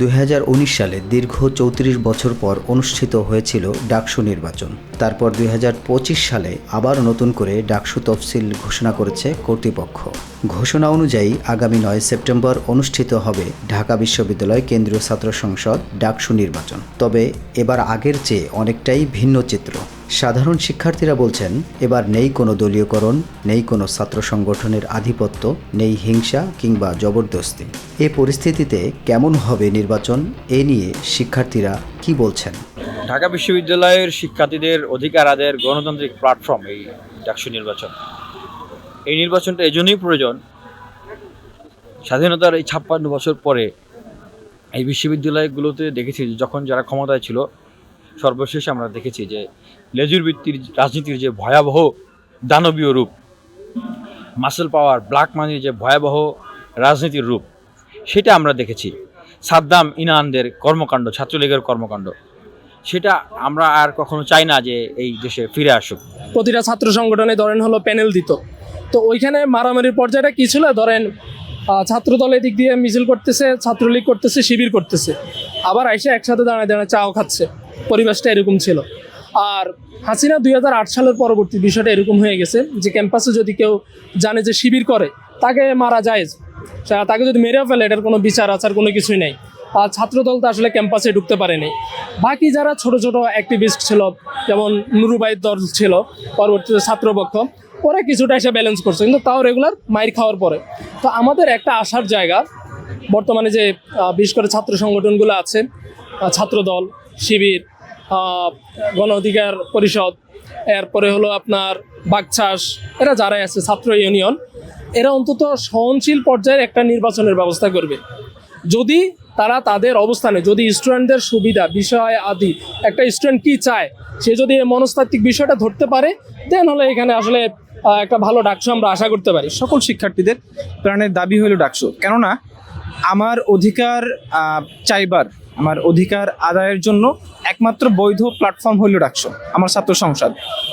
দুই হাজার উনিশ সালে দীর্ঘ চৌত্রিশ বছর পর অনুষ্ঠিত হয়েছিল ডাকসু নির্বাচন। তারপর দুই হাজার পঁচিশ সালে আবার নতুন করে ডাকসু তফসিল ঘোষণা করেছে কর্তৃপক্ষ। ঘোষণা অনুযায়ী আগামী নয় সেপ্টেম্বর অনুষ্ঠিত হবে ঢাকা বিশ্ববিদ্যালয় কেন্দ্রীয় ছাত্র সংসদ ডাকসু নির্বাচন। তবে এবার আগের চেয়ে অনেকটাই ভিন্ন চিত্র। সাধারণ শিক্ষার্থীরা বলছেন, এবার নেই কোনো দলীয়করণ, নেই কোনো ছাত্র সংগঠনের আধিপত্য, নেই হিংসা কিংবা জবরদস্তি। এ পরিস্থিতিতে কেমন হবে নির্বাচন? এ নিয়ে শিক্ষার্থীরা কি বলছেন? ঢাকা বিশ্ববিদ্যালয়ের শিক্ষার্থীদের অধিকার আদের গণতান্ত্রিক প্ল্যাটফর্ম এই ডাকসু নির্বাচন। এই নির্বাচনটা এজন্যই প্রয়োজন। স্বাধীনতার এই ছাপ্পান্ন বছর পরে এই বিশ্ববিদ্যালয়গুলোতে দেখেছি যখন যারা ক্ষমতায় ছিল সর্বশেষ আমরা দেখেছি যে লেজুর ভিত্তির রাজনীতির যে ভয়াবহ দানবীয় রূপ মাসেল পাওয়ার ব্ল্যাক মানির যে ভয়াবহ রাজনীতির রূপ সেটা আমরা দেখেছি। সাদ্দাম ইনানদের কর্মকাণ্ড ছাত্রলীগের কর্মকাণ্ড সেটা আমরা আর কখনো চাই না যে এই দেশে ফিরে আসুক। প্রতিটা ছাত্র সংগঠনে ধরেন হলো প্যানেল দিত। তো ওইখানে মারামারির পর্যায়টা কী ছিল? ধরেন আহ, ছাত্রদল এদিক দিয়ে মিছিল করতেছে ছাত্রলীগ করতেছে শিবির করতেছে। আবার আইসে একসাথে দাঁড়ায় দাঁড়ায় চাও খাচ্ছে। পরিবেশটা এরকম ছিল। আর হাসিনা দুই হাজার আট সালের পরবর্তী বিষয়টা এরকম হয়ে গেছে যে ক্যাম্পাসে যদি কেউ জানে যে শিবির করে, তাকে মারা যায়। তাকে যদি মেরেও ফেলে, এটার কোনো বিচার আচার কোনো কিছুই নেই। আর ছাত্রদল তো আসলে ক্যাম্পাসে ঢুকতে পারেনি। বাকি যারা ছোট ছোট অ্যাক্টিভিস্ট ছিল, যেমন নুরুবাইয়ের দল ছিল, পরবর্তীতে ছাত্রপক্ষ, ওরা কিছুটা এসে ব্যালেন্স করছে, কিন্তু তাও রেগুলার মাইর খাওয়ার পরে। তো আমাদের একটা আসার জায়গা, বর্তমানে যে বিশেষ করে ছাত্র সংগঠনগুলো আছে ছাত্রদল, শিবির গণ অধিকার পরিষদ, এরপরে হলো আপনার বাগচাষ এরা যারাই আছে, ছাত্র ইউনিয়ন, এরা অন্তত সহনশীল পর্যায়ের একটা নির্বাচনের ব্যবস্থা করবে। যদি তারা তাদের অবস্থানে, যদি স্টুডেন্টদের সুবিধা, বিষয়, আদি, একটা স্টুডেন্ট কি চায়, সে যদি এই মনস্তাত্ত্বিক বিষয়টা ধরতে পারে, দেন হলে এখানে আসলে একটা ভালো ডাকসু আমরা আশা করতে পারি। সকল শিক্ষার্থীদের প্রাণের দাবি হলো ডাকসু। কেননা, আমার অধিকার চাইবার আমার অধিকার আদায়ের জন্য একমাত্র বৈধ প্ল্যাটফর্ম হইল ডাকসু আমার ছাত্র সংসদ।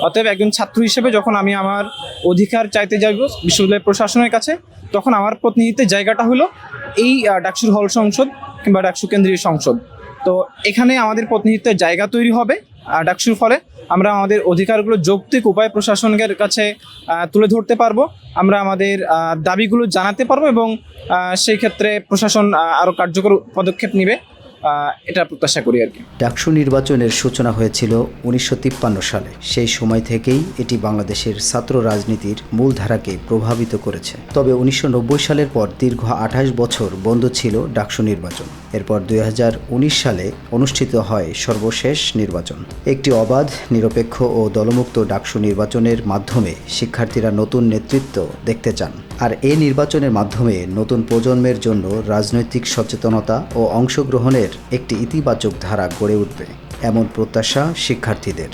অতএব একজন ছাত্র হিসেবে যখন আমি আমার অধিকার চাইতে যাব বিশ্ববিদ্যালয় প্রশাসনের কাছে, তখন আমার প্রতিনিধিত্বের জায়গাটা হলো এই ডাকসুর হল সংসদ কিংবা ডাকসু কেন্দ্রীয় সংসদ। তো এখানে আমাদের প্রতিনিধিত্বের জায়গা তৈরি হবে ডাকসুর ফলে আমরা আমাদের অধিকারগুলো যৌক্তিক উপায় প্রশাসনের কাছে তুলে ধরতে পারব, আমরা আমাদের দাবিগুলো জানাতে পারব এবং সেই ক্ষেত্রে প্রশাসন আরও কার্যকর পদক্ষেপ নিবে। এটা প্রত্যাশা করি আর কি। ডাকসু নির্বাচনের সূচনা হয়েছিল উনিশশো তিপ্পান্ন সালে। সেই সময় থেকেই এটি বাংলাদেশের ছাত্র রাজনীতির মূলধারাকে প্রভাবিত করেছে। তবে উনিশশো নব্বই সালের পর দীর্ঘ আঠাশ বছর বন্ধ ছিল ডাকসু নির্বাচন। এরপর দু হাজার উনিশ সালে অনুষ্ঠিত হয় সর্বশেষ নির্বাচন। একটি অবাধ, নিরপেক্ষ ও দলমুক্ত ডাকসু নির্বাচনের মাধ্যমে শিক্ষার্থীরা নতুন নেতৃত্ব দেখতে চান। আর এই নির্বাচনের মাধ্যমে নতুন প্রজন্মের জন্য রাজনৈতিক সচেতনতা ও অংশগ্রহণের একটি ইতিবাচক ধারা গড়ে উঠবে, এমন প্রত্যাশা শিক্ষার্থীদের।